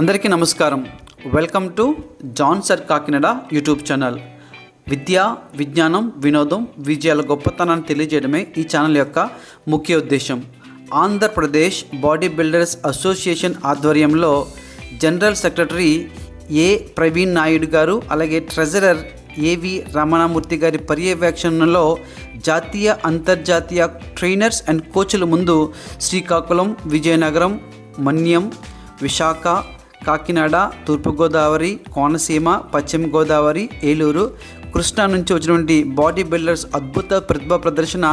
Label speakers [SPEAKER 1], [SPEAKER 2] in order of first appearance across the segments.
[SPEAKER 1] అందరికీ నమస్కారం. Welcome to John sir Kakinada YouTube channel. విద్య విజ్ఞానం వినోదం విజయాల గొప్పతనాన్ని తెలియజేయడమే ఈ ఛానల్ యొక్క ముఖ్య ఉద్దేశం. ఆంధ్రప్రదేశ్ బాడీ బిల్డర్స్ అసోసియేషన్ ఆధ్వర్యంలో general secretary A Praveen Naidu గారు అలాగే ట్రెజరర్ ఏవి రమణమూర్తి గారి పర్యవేక్షణలో జాతీయ అంతర్జాతీయ ట్రైనర్స్ అండ్ కోచ్ల ముందు శ్రీకాకుళం విజయనగరం మన్యం విశాఖ కాకినాడ తూర్పుగోదావరి కోనసీమ పశ్చిమ గోదావరి ఏలూరు. కృష్ణా నుంచి వచ్చినటువంటి బాడీ బిల్డర్స్ అద్భుత ప్రతిభ ప్రదర్శన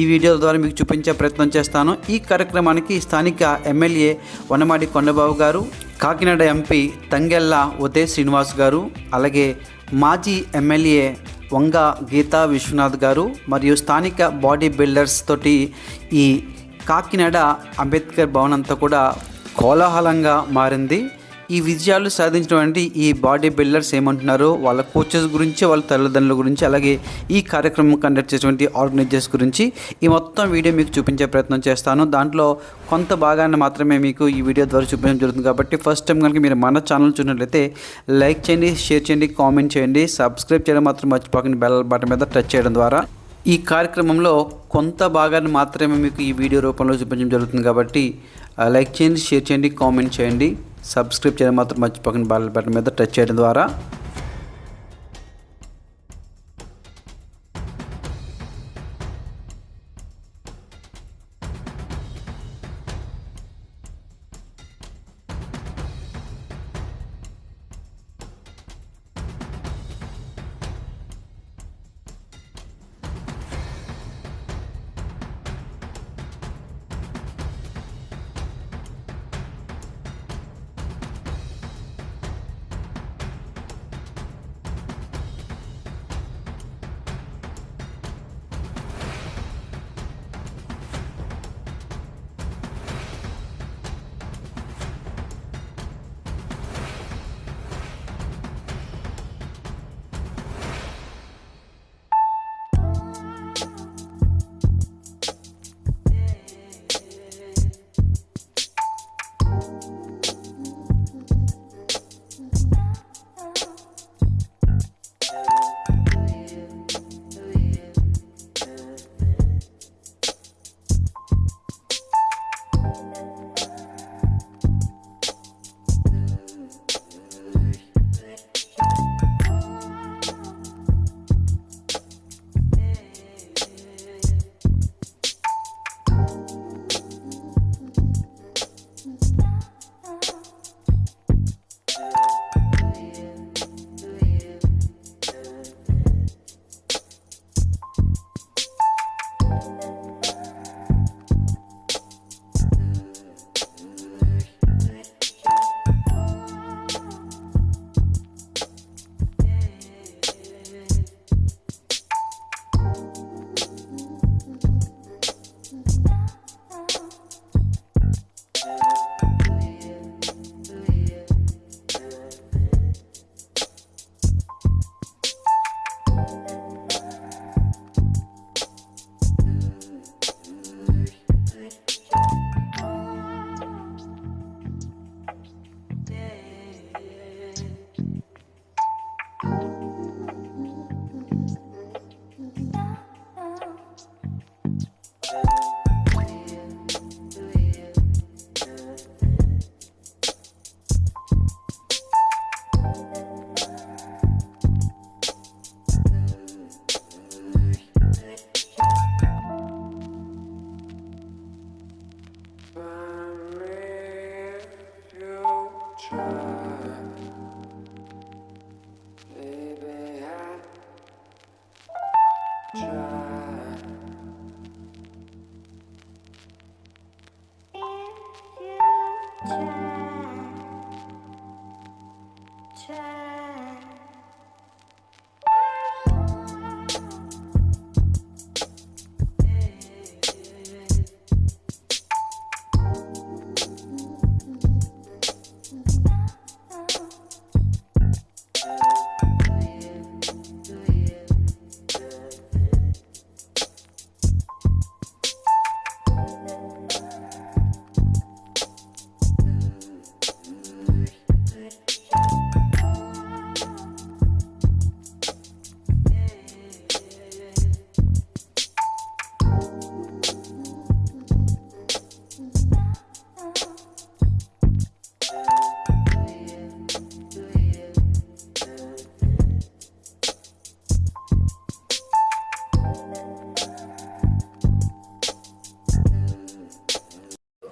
[SPEAKER 1] ఈ వీడియో ద్వారా మీకు చూపించే ప్రయత్నం చేస్తాను. ఈ కార్యక్రమానికి స్థానిక ఎమ్మెల్యే వనమాడి కొండబాబు గారు కాకినాడ ఎంపీ తంగెల్ల ఉదయ్ శ్రీనివాస్ గారు అలాగే మాజీ ఎమ్మెల్యే వంగ గీతా విశ్వనాథ్ గారు మరియు స్థానిక బాడీ బిల్డర్స్ తోటి ఈ కాకినాడ అంబేద్కర్ భవన్ అంతా కూడా కోలాహలంగా మారింది. ఈ విజయాలు సాధించినటువంటి ఈ బాడీ బిల్డర్స్ ఏమంటున్నారో వాళ్ళ కోచెస్ గురించి వాళ్ళ తల్లిదండ్రుల గురించి అలాగే ఈ కార్యక్రమం కండక్ట్ చేసినటువంటి ఆర్గనైజర్స్ గురించి ఈ మొత్తం వీడియో మీకు చూపించే ప్రయత్నం చేస్తాను. దాంట్లో కొంత భాగాన్ని మాత్రమే మీకు ఈ వీడియో ద్వారా చూపించడం జరుగుతుంది. కాబట్టి ఫస్ట్ టైం కనుక మీరు మన ఛానల్ చూసినట్లయితే లైక్ చేయండి షేర్ చేయండి కామెంట్ చేయండి సబ్స్క్రైబ్ చేయడం మాత్రం మర్చిపోకండి బెల్ బటన్ మీద టచ్ చేయడం ద్వారా. ఈ కార్యక్రమంలో కొంత భాగాన్ని మాత్రమే మీకు ఈ వీడియో రూపంలో చూపించడం జరుగుతుంది కాబట్టి లైక్ చేయండి షేర్ చేయండి కామెంట్ చేయండి. సబ్స్క్రైబ్ చేయడం మాత్రం మర్చిపోకండి. బాల్ బటన్ మీద టచ్ చేయడం ద్వారా Thank you.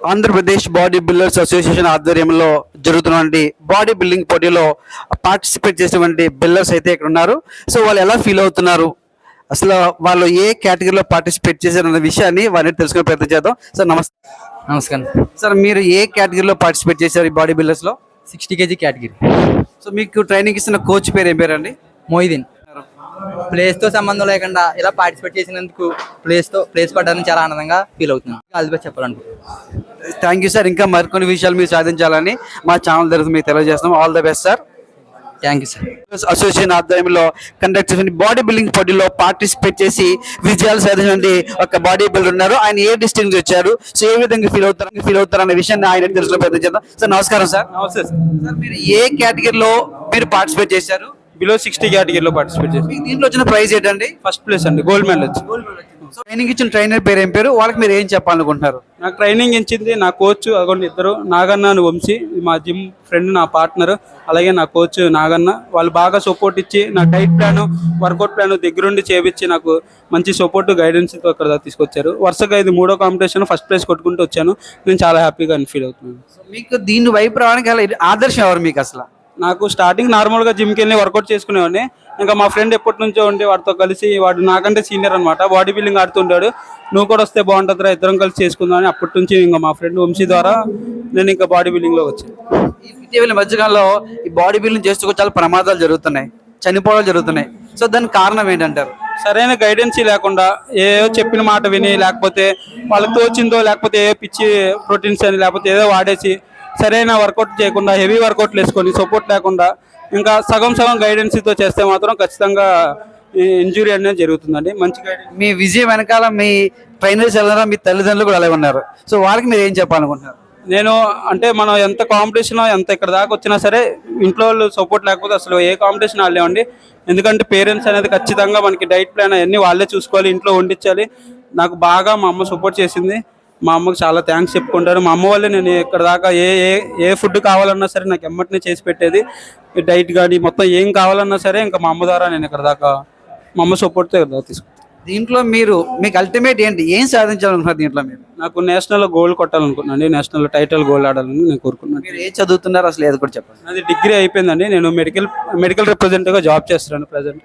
[SPEAKER 1] Andhra Pradesh body builders association ఆధ్వర్యంలో జరుగుతున్నటువంటి బాడీ బిల్డింగ్ పోటీలో పార్టిసిపేట్ చేసినటువంటి బిల్డర్స్ అయితే ఇక్కడ ఉన్నారు. సో వాళ్ళు ఎలా ఫీల్ అవుతున్నారు? అసలు వాళ్ళు ఏ కేటగిరీలో పార్టిసిపేట్ చేశారన్న విషయాన్ని వారిని తెలుసుకునే ప్రయత్నం చేద్దాం. సార్ నమస్తే.
[SPEAKER 2] నమస్కారం.
[SPEAKER 1] సార్ మీరు ఏ కేటగిరీలో పార్టిసిపేట్ చేశారు ఈ బాడీ బిల్డర్స్లో
[SPEAKER 2] సిక్స్టీ కేజీ కేటగిరీ.
[SPEAKER 1] సో మీకు ట్రైనింగ్ ఇస్తున్న కోచ్ పేరు ఏం పేరండి?
[SPEAKER 2] మొయిదీన్. ప్లేస్తో సంబంధం లేకుండా ఇలా పార్టిసిపేట్ చేసినందుకు ప్లేస్తో ప్లేస్ పడ్డానికి చాలా ఆనందంగా ఫీల్ అవుతున్నాను. ఆల్ ది బెస్ట్ చెప్పాలనుకుంటున్నాను.
[SPEAKER 1] Thank you sir. ఇంకా మరికొన్ని విషయాలు మీరు సాధించాలని మా ఛానల్ తరఫు మీకు తెలియజేస్తాం all the best sir
[SPEAKER 2] thank you sir.
[SPEAKER 1] Association ఆధ్వర్యంలో కండక్ట్ చేసిన బాడీ బిల్డింగ్ పోటీలో పార్టిసిపేట్ చేసి విజయాలు సాధించినటువంటి ఒక బాడీ బిల్డర్ ఉన్నారు. ఆయన ఏ డిస్ట్రిక్ట్ నుంచి వచ్చారు? సో ఏ విధంగా ఫీల్ అవుతారు ఫీల్ అవుతారు అనే విషయాన్ని ఆయన తెలుసుకునే ప్రయత్నం చేద్దాం. సార్ నమస్కారం సార్
[SPEAKER 3] నమస్తే సార్
[SPEAKER 1] మీరు ఏ కేటగిరీలో మీరు పార్టిసిపేట్ చేశారు?
[SPEAKER 3] బిలో సిక్స్టీ కేటగిరీలో పార్టిసిపేట్
[SPEAKER 1] మీకు దీంట్లో వచ్చిన ప్రైజ్ ఏంటండి?
[SPEAKER 3] ఫస్ట్ ప్లేస్ అండి గోల్డ్ మెడల్ వచ్చి
[SPEAKER 1] సో ట్రైనింగ్ ఇచ్చిన ట్రైనర్ పేరు ఏం పేరు? వాళ్ళకి మీరు ఏం చెప్పాలనుకుంటున్నారు?
[SPEAKER 3] నాకు ట్రైనింగ్ ఇచ్చింది నా కోచ్ అగోండి ఇద్దరు నాగన్న అని వంశీ మా జిమ్ ఫ్రెండ్ నా పార్ట్నర్ అలాగే నా కోచ్ నాగన్న. వాళ్ళు బాగా సపోర్ట్ ఇచ్చి నా డైట్ ప్లాన్ వర్కౌట్ ప్లాన్ దగ్గరుండి చేపించి నాకు మంచి సపోర్ట్ గైడెన్స్ దాకా తీసుకొచ్చారు. వరుసగా ఇది మూడో కాంపిటీషన్ ఫస్ట్ ప్లేస్ కొట్టుకుంటూ వచ్చాను. నేను చాలా హ్యాపీగా ఫీల్ అవుతున్నాను.
[SPEAKER 1] మీకు దీని వైపు రావడానికి ఆదర్శం ఎవరు మీకు అసలు?
[SPEAKER 3] నాకు స్టార్టింగ్ నార్మల్గా జిమ్కి వెళ్ళి వర్కౌట్ చేసుకునేవాడిని. ఇంకా మా ఫ్రెండ్ ఎప్పటి నుంచో ఉండి వాడితో కలిసి వాడు నాకంటే సీనియర్ అనమాట బాడీ బిల్డింగ్ ఆడుతుంటాడు నువ్వు కూడా వస్తే బాగుంటుందిరా ఇద్దరం కలిసి చేసుకుందాం అని అప్పటి నుంచి ఇంకా మా ఫ్రెండ్ వంశీ ద్వారా నేను ఇంకా బాడీ బిల్డింగ్లో వచ్చాను.
[SPEAKER 1] ఇటీవల మధ్యకాలంలో ఈ బాడీ బిల్డింగ్ చేస్తూ చాలా ప్రమాదాలు జరుగుతున్నాయి. చనిపోవడం జరుగుతున్నాయి. సో దానికి కారణం ఏంటంటారు?
[SPEAKER 3] సరైన గైడెన్స్ లేకుండా ఏదో చెప్పిన మాట విని లేకపోతే వాళ్ళకి తోచిందో లేకపోతే ఏ పిచ్చి ప్రోటీన్స్ అని లేకపోతే ఏదో వాడేసి సరైన వర్కౌట్ చేయకుండా హెవీ వర్కౌట్లు వేసుకొని సపోర్ట్ లేకుండా ఇంకా సగం సగం గైడెన్స్తో చేస్తే మాత్రం ఖచ్చితంగా ఇంజురీ అనేది జరుగుతుందండి. మంచి గైడెన్స్
[SPEAKER 1] మీ విజయం వెనకాల మీ ట్రైనర్స్ వెళ్ళారా మీ తల్లిదండ్రులు కూడా అలాగే ఉన్నారు. సో వాళ్ళకి మీరు ఏం చెప్పాలనుకుంటున్నారు?
[SPEAKER 3] నేను అంటే మనం ఎంత కాంపిటీషన్ ఎంత ఇక్కడ దాకా వచ్చినా సరే ఇంట్లో వాళ్ళు సపోర్ట్ లేకపోతే అసలు ఏ కాంపిటీషన్ ఆడలేమండి. ఎందుకంటే పేరెంట్స్ అనేది ఖచ్చితంగా మనకి డైట్ ప్లాన్ అవన్నీ వాళ్ళే చూసుకోవాలి ఇంట్లో వండించాలి. నాకు బాగా మా అమ్మ సపోర్ట్ చేసింది. మా అమ్మకు చాలా థ్యాంక్స్ చెప్పుకుంటారు. మా అమ్మ వల్లే నేను ఇక్కడ దాకా ఏ ఏ ఏ ఫుడ్ కావాలన్నా సరే నాకు ఎమ్మటినే చేసి పెట్టేది. డైట్ కానీ మొత్తం ఏం కావాలన్నా సరే ఇంకా మా అమ్మ ద్వారా నేను ఇక్కడ దాకా మా అమ్మ సపోర్ట్తో ఇక్కడ తీసుకుంటాను
[SPEAKER 1] దీంట్లో మీరు మీకు అల్టిమేట్ ఏంటి? ఏం సాధించాలనుకుంటున్నారు దీంట్లో మీరు?
[SPEAKER 3] నాకు నేషనల్ గోల్డ్ కొట్టాలనుకున్నాను నేషనల్ టైటిల్ గోల్డ్ ఆడాలని నేను కోరుకున్నాను.
[SPEAKER 1] మీరు ఏం చదువుతున్నారు? అసలు ఏది కూడా చెప్పండి.
[SPEAKER 3] నాది డిగ్రీ అయిపోయిందండి. నేను మెడికల్ మెడికల్ రిప్రజెంటేటివ్గా జాబ్ చేస్తున్నాను ప్రజెంట్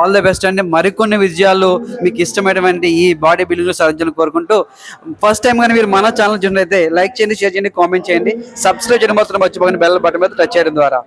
[SPEAKER 1] ఆల్ ద బెస్ట్ అండి. మరికొన్ని విజయాలు మీకు ఇష్టమైనటువంటి ఈ బాడీ బిల్డింగ్ సాధించాలని కోరుకుంటూ ఫస్ట్ టైం కానీ మీరు మన ఛానల్ అయితే లైక్ చేయండి షేర్ చేయండి కామెంట్ చేయండి. సబ్స్క్రైబ్ చేయడం మాత్రం మర్చిపోకండి. బెల్ బటన్ మీద టచ్ చేయడం ద్వారా.